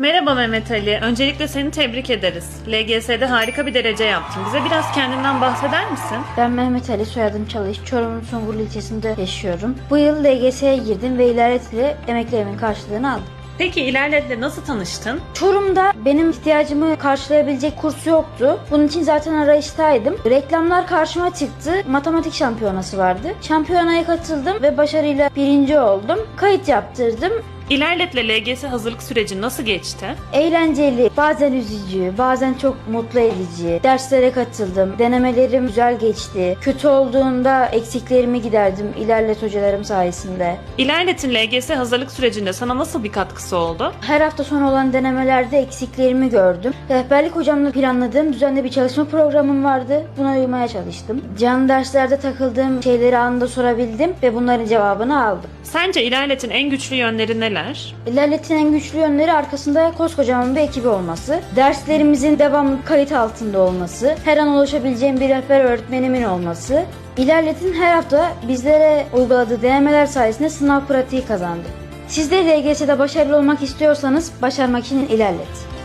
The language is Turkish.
Merhaba Mehmet Ali. Öncelikle seni tebrik ederiz. LGS'de harika bir derece yaptın. Bize biraz kendinden bahseder misin? Ben Mehmet Ali, soyadım Çalış. Çorum'un Songurlu ilçesinde yaşıyorum. Bu yıl LGS'ye girdim ve ilerlet ile emeklerimin karşılığını aldım. Peki ilerletle nasıl tanıştın? Çorum'da benim ihtiyacımı karşılayabilecek kurs yoktu. Bunun için zaten arayıştaydım. Reklamlar karşıma çıktı. Matematik şampiyonası vardı. Şampiyonaya katıldım ve başarıyla birinci oldum. Kayıt yaptırdım. İlerletle LGS hazırlık süreci nasıl geçti? Eğlenceli, bazen üzücü, bazen çok mutlu edici. Derslere katıldım. Denemelerim güzel geçti. Kötü olduğunda eksiklerimi giderdim ilerlet hocalarım sayesinde. İlerletin LGS hazırlık sürecinde sana nasıl bir katkısı oldu? Her hafta sonu olan denemelerde eksiklerimi gördüm. Rehberlik hocamla planladığım düzenli bir çalışma programım vardı. Buna uymaya çalıştım. Canlı derslerde takıldığım şeyleri anında sorabildim ve bunların cevabını aldım. Sence ilerletin en güçlü yönleri neler? İlerletin güçlü yönleri arkasında koskocaman bir ekibi olması, derslerimizin devamlı kayıt altında olması, her an ulaşabileceğim bir rehber öğretmenimin olması, İlerletin her hafta bizlere uyguladığı denemeler sayesinde sınav pratiği kazandı. Siz de LGS'de başarılı olmak istiyorsanız başarmak için ilerlet.